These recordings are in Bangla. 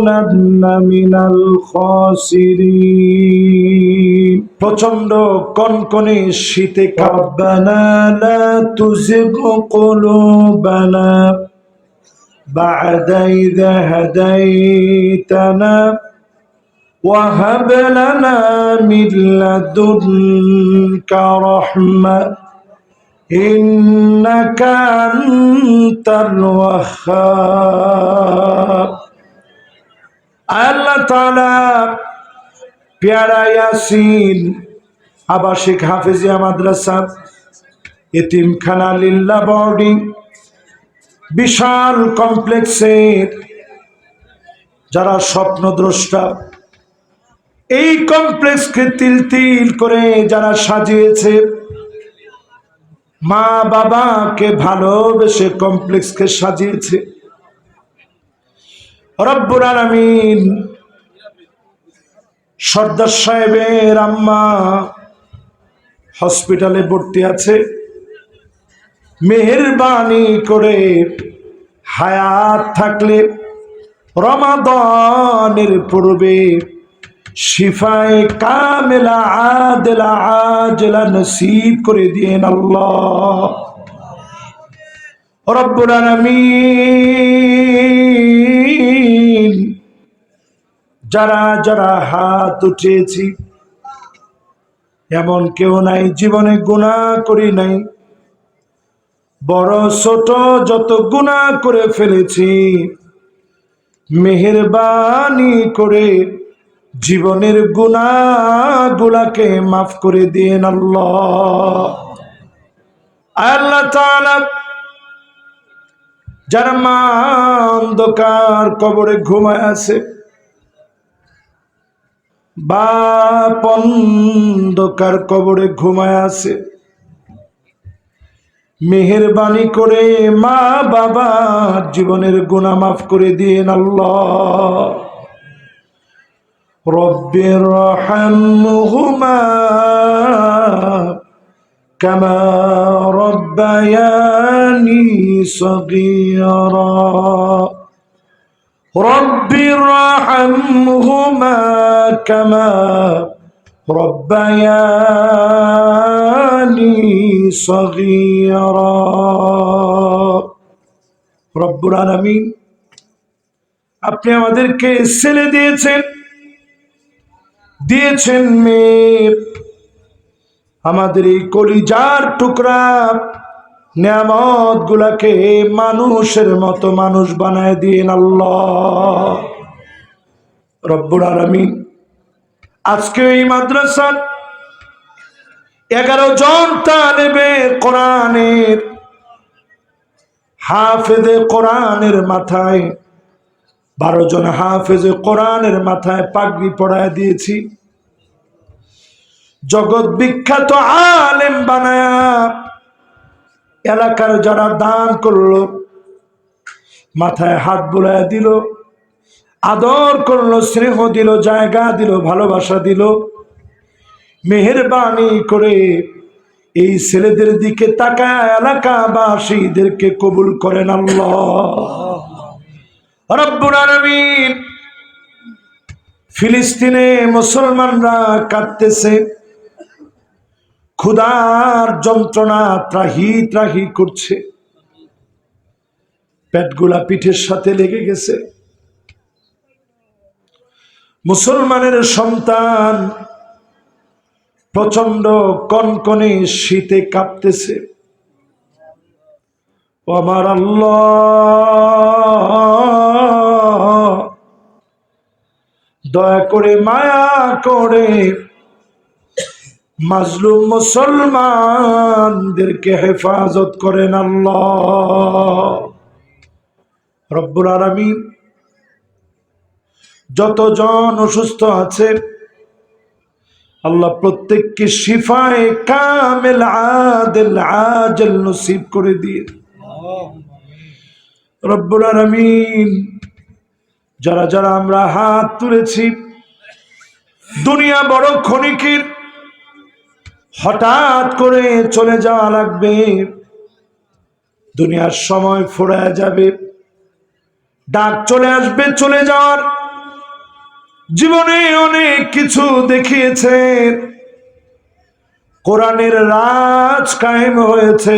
لتكونن من الخاسرين প্রচন্ড কনকনে শীতে কাব্বানা লা তুজিগ قلوبنا بعد إذا هديتنا وهب لنا من لدنك رحمة إنك أنت الوهاب আল্লাহ তাআলা পেয়ারা ইয়াসিন, আবাসিক হাফেজিয়া মাদ্রাসা, এতিমখানা লিল্লা বোর্ডিং, বিশাল কমপ্লেক্সের যারা স্বপ্নদ্রষ্টা, এই কমপ্লেক্সকে তিল তিল করে যারা সাজিয়েছে মা বাবাকে ভালোবেসে কমপ্লেক্সকে সাজিয়েছে। রব্বুর আলামিন সর্দার সাহেবের আম্মা হসপিটালে ভর্তি আছে। মেহরবানি করে হায়াত থাকলে রমাদানের পূর্বে শিফায় কামেলা আদেলা আজলা নসিব করে দিয়েন আল্লাহ। রব্বুল আলামিন যারা যারা হাত উঠিয়েছি, এমন কেউ নাই, জীবনে গুণা করি নাই। বড়, ছোট যত গুণা করে ফেলেছি, মেহরবানি করে জীবনের গুণাগুলাকে মাফ করে দিয়েন আল্লাহ। আল্লাহ যারা মা অন্ধকার কবরে ঘুমায় আছে বাপ অন্ধকার কবরে ঘুমায় আছে মেহরবানি করে মা বাবা জীবনের গুণা মাফ করে দিয়েন আল্লাহ রব্বির রহমহুমা كما ربياني صغيرا رب ارحمهما كما ربياني صغيرا রব্বুর আলামিন আপনি আমাদেরকে ছেলে দিয়েছেন দিয়েছেন মেয়ে আমাদের এই কলিজার টুকরা নিয়ামত গুলাকে মানুষের মতো মানুষ বানায় দিন আল্লাহ। রব্বুর আজকে এই মাদ্রাসার এগারো জন তালেবে কোরআনের, হাফেজে কোরআনের মাথায়, বারো জন হাফেজে কোরআনের মাথায় পাগড়ি পড়ায় দিয়েছি। জগৎ বিখ্যাত আলেম বানায়া এলাকার যারা দান করল, মাথায় হাত বুলায় দিল, আদর করল, স্নেহ দিল, জায়গা দিল, ভালোবাসা দিল। মেহরবানি করে এই ছেলেদের দিকে তাকায় এলাকাবাসীদেরকে কবুল করেন আল্লাহ। ফিলিস্তিনে মুসলমানরা কাঁদতেছে। ক্ষুধার যন্ত্রণা ত্রাহি ত্রাহি করছে। পেটগুলা পিঠের সাথে লেগে গেছে। মুসলমানের সন্তান প্রচণ্ড কনকনে শীতে কাঁপতেছে। আমার আল্লাহ, দয়া করে মায়া করে মাজলুম মুসলমানদেরকে হেফাজত করেন আল্লাহ। রব্বুল আলামিন যতজন অসুস্থ আছে, আল্লাহ প্রত্যেককে শিফায় কামেল আদেল আজল নসিব করে দিয়ে রব্বুল আলামিন যারা যারা আমরা হাত তুলেছি, দুনিয়া বড় ক্ষণিকের হঠাৎ করে চলে যাওয়া লাগবে। দুনিয়ার সময় ফুরায় যাবে। ডাক চলে আসবে, চলে যাওয়ার। জীবনে অনেক কিছু দেখিয়েছে। কোরআনের রাজ কায়েম হয়েছে।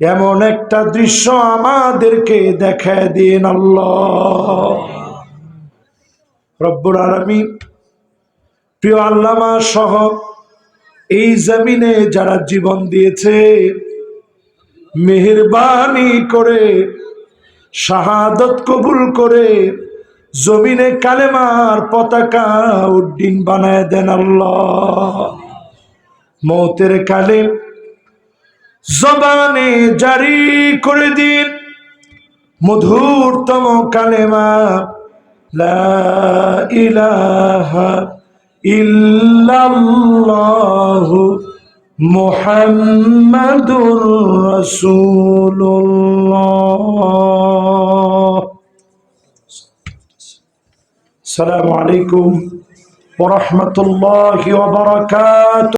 এমন একটা দৃশ্য আমাদেরকে দেখায় দিন আল্লাহ। রব্বুল আলমিন, প্রিয় আল্লামা সহ এই জমিনে যারা জীবন দিয়েছে, মেহরবানি করে, শাহাদত কবুল করে, জমিনে কালেমার পতাকা উড্ডিন বানায় দেন মৌতের কালে জবানে জারি করে দিন, মধুরতম কালেমা, লা ইলাহা ইল্লাল্লাহু মুহাম্মাদুর রাসূলুল্লাহ। আসসালামু আলাইকুম ওয়া রাহমাতুল্লাহি ওয়া বারাকাতুহু।